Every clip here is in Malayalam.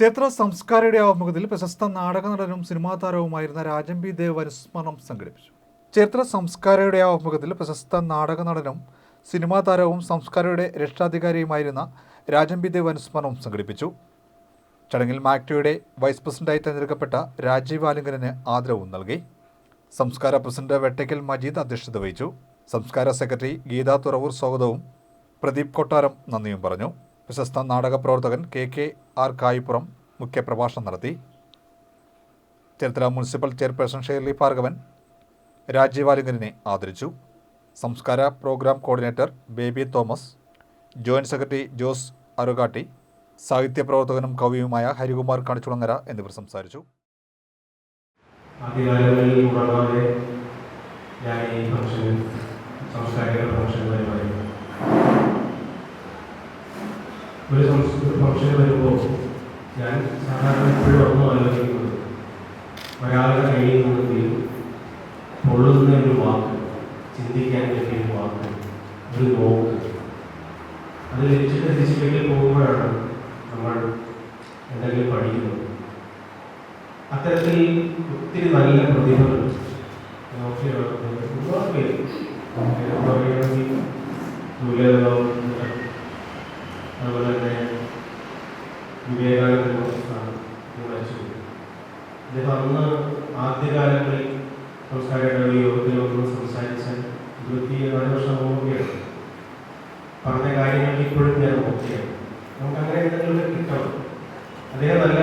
ചേത്ര സംസ്കാരയുടെ ആഭിമുഖ്യത്തിൽ പ്രശസ്ത നാടക നടനും സിനിമാ താരവുമായിരുന്ന രാജൻ ബി ദേവ് അനുസ്മരണം സംഘടിപ്പിച്ചു. ക്ഷേത്ര സംസ്കാരയുടെ ആഭിമുഖ്യത്തിൽ പ്രശസ്ത നാടക നടനും സിനിമാ താരവും സംസ്കാരയുടെ രക്ഷാധികാരിയുമായിരുന്ന രാജൻ ബി ദേവ് അനുസ്മരണം സംഘടിപ്പിച്ചു. ചടങ്ങിൽ മാക്ടയുടെ വൈസ് പ്രസിഡന്റായി തെരഞ്ഞെടുക്കപ്പെട്ട രാജീവ് ആലിംഗനന് ആദരവും നൽകി. സംസ്കാര പ്രസിഡന്റ് വെട്ടയ്ക്കൽ മജീദ് അധ്യക്ഷത വഹിച്ചു. സംസ്കാര സെക്രട്ടറി ഗീതാ തുറവൂർ സ്വാഗതവും പ്രദീപ് കൊട്ടാരം നന്ദിയും പറഞ്ഞു. പ്രശസ്ത നാടക പ്രവർത്തകൻ കെ കെ ആർ കായിപ്പുറം മുഖ്യപ്രഭാഷണം നടത്തി. Cherthala municipal chairperson Shirley Bhargavan രാജീവാലിംഗനെ ആദരിച്ചു. Samskara programme coordinator Baby Thomas joint secretary Jose Arukatti സാഹിത്യ പ്രവർത്തകനും കവിയുമായ ഹരികുമാർ കണിച്ചുളങ്ങര എന്നിവർ സംസാരിച്ചു. ഞാൻ ഈ ഫംഗ്ഷൻ സാംസ്കാരിക ഫംഗ്ഷനുകളിൽ ഒരു ഫംഗ്ഷന് വരുമ്പോൾ ഞാൻ സാധാരണ എപ്പോഴും ഒന്നും ആലോചിക്കുന്നത് ഒരാളുടെ കയ്യിൽ നിന്നെങ്കിലും പൊള്ളുന്ന ഒരു വാക്ക് ചിന്തിക്കാൻ പറ്റിയ വാക്ക് ഒരു നോക്ക്. അത് ലഭിച്ചിട്ട് തിരിച്ച് വീട്ടിൽ പോകുമ്പോഴാണ് നമ്മൾ എന്തെങ്കിലും പഠിക്കുന്നത്. അത്തരത്തിൽ ഒത്തിരി നല്ല പ്രതിഭകൾ നോക്കി ഒരുപാട് പേര് പറയുകയാണെങ്കിൽ അതുപോലെ തന്നെ വിവേകാനന്ദ പ്രസ്ഥാനം മരിച്ചു അദ്ദേഹം അന്ന് ആദ്യകാലങ്ങളിൽ സംസ്കാരയുടെ യോഗത്തിൽ വന്ന് സംസാരിച്ച ഇരുപത്തി നാല് വർഷം ഓർമ്മയാണ് പറഞ്ഞ കാര്യങ്ങൾ ഇപ്പോഴും ഞാൻ ഓർമ്മയാണ് നമുക്ക് അങ്ങനെ എന്തെങ്കിലും കിട്ടണം. അദ്ദേഹം നല്ല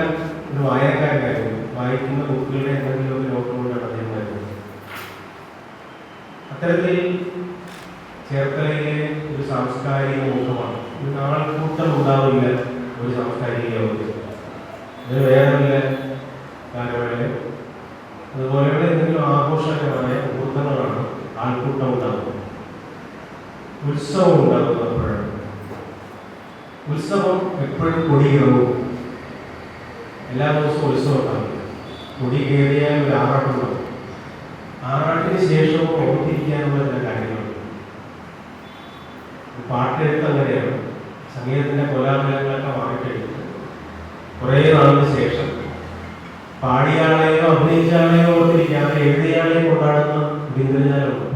ഒരു വായനക്കാരനായിരുന്നു. വായിക്കുന്ന ബുക്കുകളുടെ എന്തെങ്കിലും ഒരു കൊണ്ടാണ് അദ്ദേഹം വരുന്നത്. അത്തരത്തിൽ ചേർത്തലയിലെ ഒരു സാംസ്കാരിക മുഖമാണ് നാൾക്കൂട്ടം ഉണ്ടാവില്ല ഒരു സാംസ്കാരിക യോഗത്തിൽ ഇത് വേറെയുള്ള ഗാനമേള അതുപോലെയുള്ള എന്തെങ്കിലും ആഘോഷകരമായ മുഹൂർത്തങ്ങളാണ് ആൾക്കൂട്ടം ഉണ്ടാകുന്നത് ഉത്സവം ഉണ്ടാകുന്നത് അപ്പോഴാണ്. ഉത്സവം എപ്പോഴും കൊടിയിറങ്ങും എല്ലാ ദിവസവും ഉത്സവം ഉണ്ടാകും കൊടി കയറിയാൽ ഒരു ആറാട്ടുണ്ടാവും ആറാട്ടിന് ശേഷവും പ്രവർത്തിക്കാനുള്ള ചില കാര്യങ്ങളുണ്ട്. പാട്ടെഴുത്ത് അങ്ങനെയാണ്. സംഗീതത്തിന്റെ കോലാഹലങ്ങളൊക്കെ മാറിക്കഴിഞ്ഞു. കുറേ നാളിന് ശേഷം പാടിയാളെയോ അഭിനയിച്ചാളെയോ ഓർത്തിരിക്കാതെ എഴുതിയാളെയോ കൊണ്ടാടുന്ന ബിന്ദുജാലമുണ്ട്